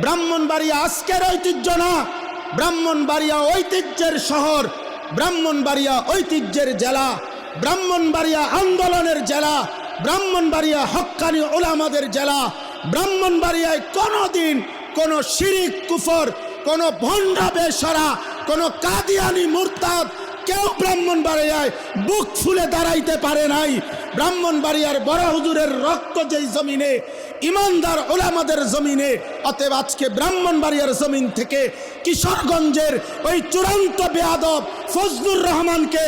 ব্রাহ্মণবাড়িয়া আজকের ঐতিহ্য না। ব্রাহ্মণবাড়িয়া ঐতিহ্যের শহর, ব্রাহ্মণবাড়িয়া ঐতিহ্যের জেলা, ব্রাহ্মণবাড়িয়া আন্দোলনের জেলা, ব্রাহ্মণবাড়িয়া হক্কানি ওলামাদের জেলা, ব্রাহ্মণবাড়িয়ায় কোনোদিন কোনো শিরিক কুফর, কোনো ভণ্ডা বেসরা কোনো কাদিয়ানি মুরতাদ কেউ ব্রাহ্মণবাড়িয়ায় বুক ফুলে দাঁড়াইতে পারে নাই। ব্রাহ্মণবাড়িয়ার বড় হুজুরের রক্ত যেই জমিনে, ইমানদার ওলামাদের জমিনে, অতএব আজকে ব্রাহ্মণবাড়িয়ার জমিন থেকে কিশোরগঞ্জের ওই চূড়ান্ত বেয়াদব ফজলুর রহমানকে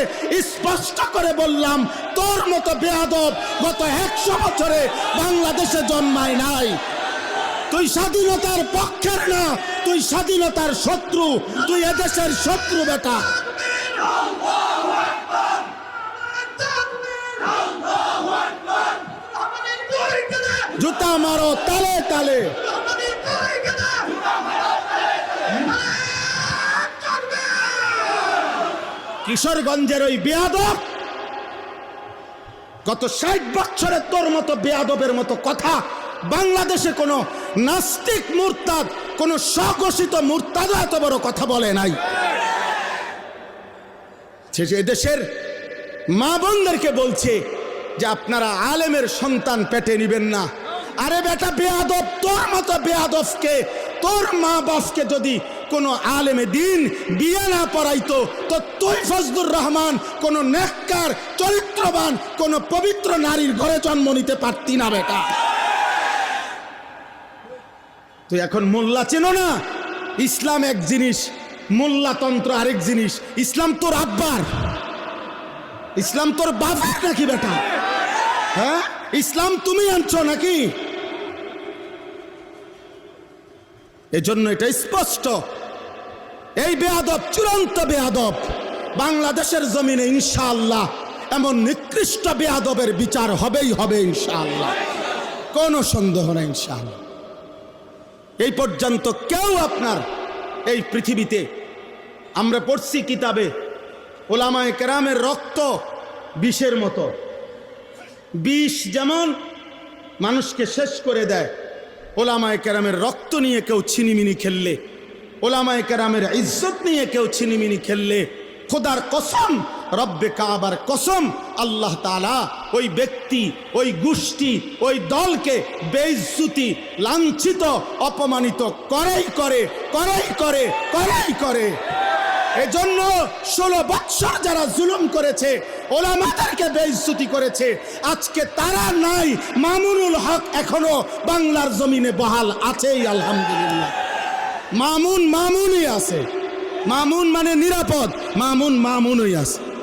স্পষ্ট করে বললাম, তোর মতো বেয়াদব গত একশো বছরে বাংলাদেশে জন্মায় নাই। তুই স্বাধীনতার পক্ষের না, তুই স্বাধীনতার শত্রু, তুই এদেশের শত্রু বেটা। জুতা মারো, তালে তালে। কিশোরগঞ্জের ওই বেয়াদব, গত ষাট বছরে তোর মতো বেয়াদবের মতো কথা বাংলাদেশে কোনো নাস্তিক মুরতাদ, কোনো স্বঘোষিত মুরতাদ এত বড় কথা বলে নাই। দেশের মা বোনদেরকে বলছে যে আপনারা আলেমের সন্তান পেটে নিবেন না। আরে বেটা, বেয়াদব, তোর মতো বেয়াদবকে, তোর মা বাপকে যদি কোনো আলেমে দিন, বিয়ে না পড়াইতো, তো তুই ফজলুর রহমান কোনো নেককার, চরিত্রবান, কোনো পবিত্র নারীর ঘরে জন্ম নিতে পারতি না বেটা। তুই এখন মোল্লা চেনো না? ইসলাম এক জিনিস মোল্লাতন্ত্র আরেক জিনিস। ইসলাম তোর আব্বার। ইসলাম তোর বাবার নাকি বেটা? হ্যাঁ? ইসলাম তুমি আনছো নাকি? এজন্য এটা স্পষ্ট। এই বেয়াদব, চূড়ান্ত বেয়াদব, বাংলাদেশের জমিনে ইনশাআল্লাহ এমন নিকৃষ্ট বেয়াদবের বিচার হবেই হবে ইনশাআল্লাহ। কোনো সন্দেহ নেই ইনশাআল্লাহ। এই পর্যন্ত কেউ আপনার এই পৃথিবীতে আমরা পড়ছি কিতাবে ওলামায় কেরামের রক্ত বিষের মতো। বিষ যেমন মানুষকে শেষ করে দেয়, ওলামায় কেরামের রক্ত নিয়ে কেউ ছিনিমিনি খেললে, ওলামায় কেরামের ইজ্জত নিয়ে কেউ ছিনিমিনি খেললে, খোদার কসম, রব্বে কাবার কসম, আল্লাহ তালা ওই ব্যক্তি, ওই গোষ্ঠী, ওই দলকে বেইজ্জুতি, লাঞ্ছিত, অপমানিত করেই করে করেই করে করেই করে। এজন্য ষোলো বৎসর যারা জুলুম করেছে, ওলামাদেরকে বেইজ্জতি করেছে। আজকে তারা নাই, মামুনুল হক এখনও বাংলার জমিনে বহাল আছেই, আলহামদুলিল্লাহ। মামুন মামুনই আছে। মামুন মানে নিরাপদ, মামুন মামুনই আছে।